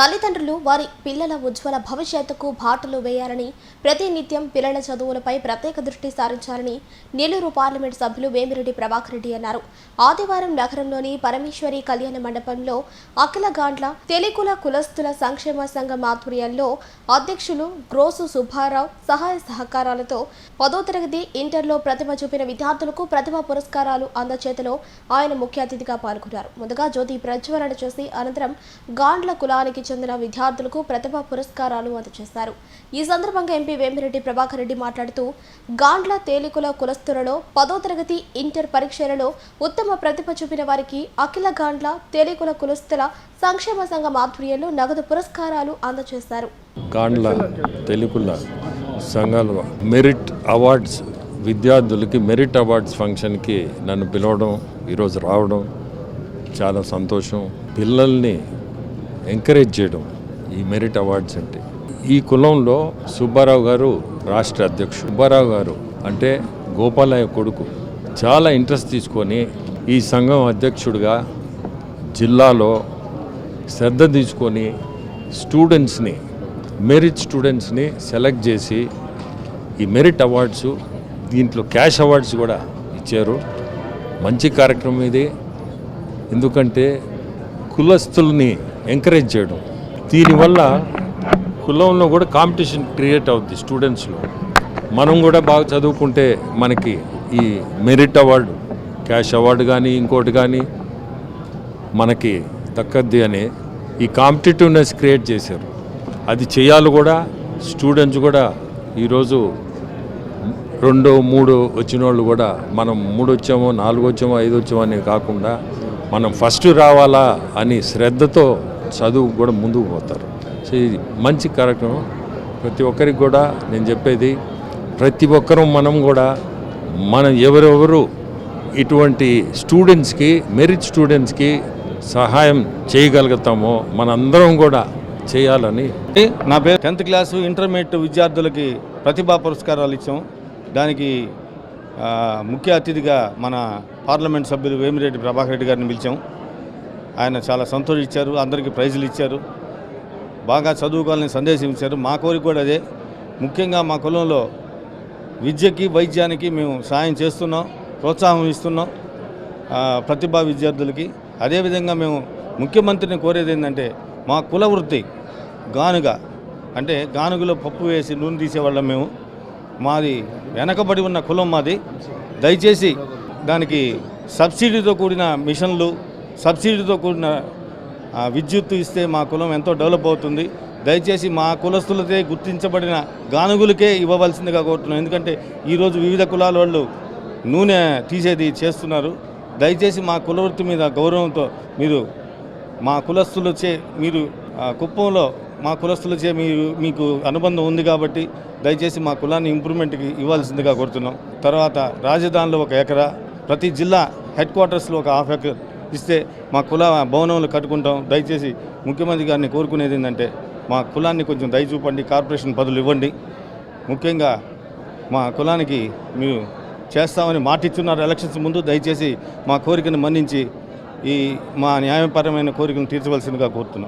తల్లిదండ్రులు వారి పిల్లల ఉజ్వల భవిష్యత్తుకు బాటలు వేయాలని ప్రతినిత్యం పిల్లల చదువులపై ప్రత్యేక దృష్టి సారించాలని నెల్లూరు పార్లమెంట్ సభ్యులు వేమిరెడ్డి ప్రభాకర్ రెడ్డి అన్నారు. ఆదివారం నగరంలోని పరమేశ్వరి కళ్యాణ మండపంలో అఖిల గాండ్ల తెలికుల కులస్తుల సంక్షేమ సంఘం ఆధ్వర్యంలో అధ్యక్షులు గ్రోసు సుబ్బారావు సహాయ సహకారాలతో పదో తరగతి ఇంటర్లో ప్రతిభ చూపిన విద్యార్థులకు ప్రతిభ పురస్కారాలు అందచేతలో ఆయన ముఖ్య అతిథిగా పాల్గొన్నారు. ముందుగా జ్యోతి ప్రజ్వలన చేసి అనంతరం గాండ్ల కులానికి చెందిన విద్యార్థులకు ప్రతిభా పురస్కారాలు అందజేశారు. ఈ సందర్భంగా ఎంపీ వేమిరెడ్డి ప్రభాకర్ రెడ్డి మాట్లాడుతూ గాండ్ల తేలికుల కులస్తులలో పదో తరగతి ఇంటర్ పరీక్షలలో ఉత్తమ ప్రతిభ చూపిన వారికి అఖిల గాండ్ల తేలికుల కులస్తుల సంక్షేమ సంఘం ఆధ్వర్యంలో నగదు పురస్కారాలు అందజేశారు. గాండ్ల తెలుగుల సంఘాల మెరిట్ అవార్డ్స్ విద్యార్థులకి మెరిట్ అవార్డ్స్ ఫంక్షన్కి నన్ను పిలవడం ఈరోజు రావడం చాలా సంతోషం. పిల్లల్ని ఎంకరేజ్ చేయడం ఈ మెరిట్ అవార్డ్స్ అంటే. ఈ కులంలో సుబ్బారావు గారు రాష్ట్ర అధ్యక్షుడు. సుబ్బారావు గారు అంటే గోపాలయ్య కొడుకు. చాలా ఇంట్రెస్ట్ తీసుకొని ఈ సంఘం అధ్యక్షుడిగా జిల్లాలో శ్రద్ధ తీసుకొని స్టూడెంట్స్ని మెరిట్ స్టూడెంట్స్ని సెలెక్ట్ చేసి ఈ మెరిట్ అవార్డ్స్ దీంట్లో క్యాష్ అవార్డ్స్ కూడా ఇచ్చారు. మంచి కార్యక్రమం ఇది. ఎందుకంటే కులస్తుల్ని ఎంకరేజ్ చేయడం. దీనివల్ల కులంలో కూడా కాంపిటీషన్ క్రియేట్ అవుద్ది స్టూడెంట్స్లో మనం కూడా బాగా చదువుకుంటే మనకి ఈ మెరిట్ అవార్డు క్యాష్ అవార్డు కానీ ఇంకోటి కానీ మనకి దక్కద్ది అని ఈ కాంపిటేటివ్నెస్ క్రియేట్ చేశారు. అది చేయాలి కూడా స్టూడెంట్స్ కూడా ఈరోజు రెండు మూడు వచ్చిన వాళ్ళు కూడా మనం మూడు వచ్చామో నాలుగు వచ్చామో ఐదు వచ్చామో అనే కాకుండా మనం ఫస్ట్ రావాలా అని శ్రద్ధతో చదువు కూడా ముందుకు పోతారు. సో ఇది మంచి కార్యక్రమం. ప్రతి ఒక్కరికి కూడా నేను చెప్పేది ప్రతి ఒక్కరూ మనం కూడా మనం ఎవరెవరు ఇటువంటి స్టూడెంట్స్కి మెరిట్ స్టూడెంట్స్కి సహాయం చేయగలుగుతామో మనందరం కూడా చేయాలని. నా పేరు టెన్త్ క్లాసు ఇంటర్మీడియట్ విద్యార్థులకి ప్రతిభా పురస్కారాలు ఇచ్చాం. దానికి ముఖ్య అతిథిగా మన పార్లమెంట్ సభ్యులు వేమిరెడ్డి ప్రభాకర్ రెడ్డి గారిని పిలిచాం. ఆయన చాలా సంతోషించారు అందరికీ ప్రైజులు ఇచ్చారు. బాగా చదువుకోవాలని సందేశం ఇచ్చారు. మా కోరిక కూడా అదే. ముఖ్యంగా మా కులంలో విద్యకి వైద్యానికి మేము సాయం చేస్తున్నాం ప్రోత్సాహం ఇస్తున్నాం ప్రతిభా విద్యార్థులకి. అదేవిధంగా మేము ముఖ్యమంత్రిని కోరేది ఏంటంటే మా కుల వృత్తి గానుగ అంటే గానుగలో పప్పు వేసి నూనె తీసేవాళ్ళం మేము. మాది వెనకబడి ఉన్న కులం మాది. దయచేసి దానికి సబ్సిడీతో కూడిన మిషన్లు సబ్సిడీతో కూడిన విద్యుత్ ఇస్తే మా కులం ఎంతో డెవలప్ అవుతుంది. దయచేసి మా కులస్తులతే గుర్తించబడిన గానుగులకే ఇవ్వవలసిందిగా కోరుతున్నాం. ఎందుకంటే ఈరోజు వివిధ కులాల వాళ్ళు నూనె తీసేది చేస్తున్నారు. దయచేసి మా కులవృత్తి మీద గౌరవంతో మీరు మా కులస్తులచే మీరు కుప్పంలో మా కులస్తులచే మీరు మీకు అనుబంధం ఉంది కాబట్టి దయచేసి మా కులాన్ని ఇంప్రూవ్మెంట్కి ఇవ్వాల్సిందిగా కోరుతున్నాం. తర్వాత రాజధానిలో ఒక ఎకరా ప్రతి జిల్లా హెడ్ క్వార్టర్స్లో ఒక హాఫ్ ఎకర్ ఇస్తే మా కుల భవనములు కట్టుకుంటాం. దయచేసి ముఖ్యమంత్రి గారిని కోరుకునేది ఏంటంటే మా కులాన్ని కొంచెం దయ చూపండి కార్పొరేషన్ పదులు ఇవ్వండి. ముఖ్యంగా మా కులానికి మీరు చేస్తామని మాటిచ్చున్నారు ఎలక్షన్స్ ముందు. దయచేసి మా కోరికను మన్నించి ఈ మా న్యాయపరమైన కోరికను తీర్చవలసిందిగా కోరుతున్నాం.